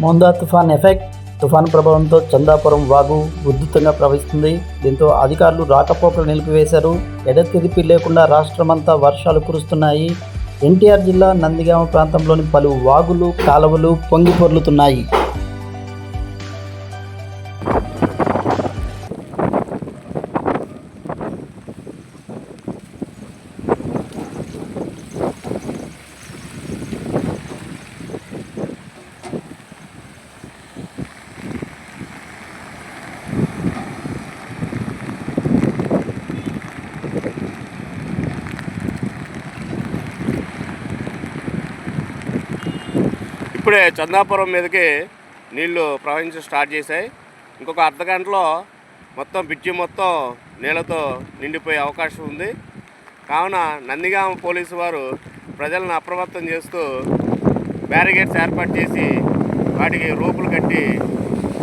మోందా తుఫాన్ ఎఫెక్ట్ తుఫాను ప్రభావంతో చందాపురం వాగు ఉధృతంగా ప్రవహిస్తుంది. దీంతో అధికారులు రాకపోకలు నిలిపివేశారు. ఎడతెరిపి లేకుండా రాష్ట్రమంతా వర్షాలు కురుస్తున్నాయి. ఎన్టీఆర్ జిల్లా నందిగామ ప్రాంతంలోని పలు వాగులు కాలువలు పొంగి పొర్లుతున్నాయి. ఇప్పుడే చందాపురం మీదకి నీళ్ళు ప్రవహించడం స్టార్ట్ చేశాయి. ఇంకొక అర్ధ గంటలో మొత్తం బిడ్జి మొత్తం నీళ్ళతో నిండిపోయే అవకాశం ఉంది. కావున నందిగామ పోలీసు వారు ప్రజలను అప్రమత్తం చేస్తూ బ్యారిగేట్స్ ఏర్పాటు చేసి వాటికి రూపులు కట్టి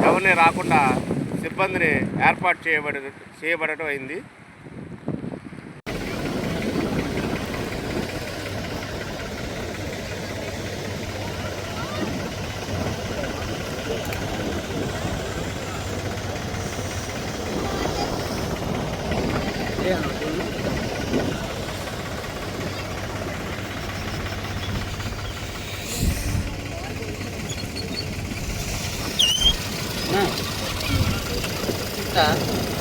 ఎవరిని రాకుండా సిబ్బందిని ఏర్పాటు చేయబడి చేయబడటం అయింది. Yeah. Yeah.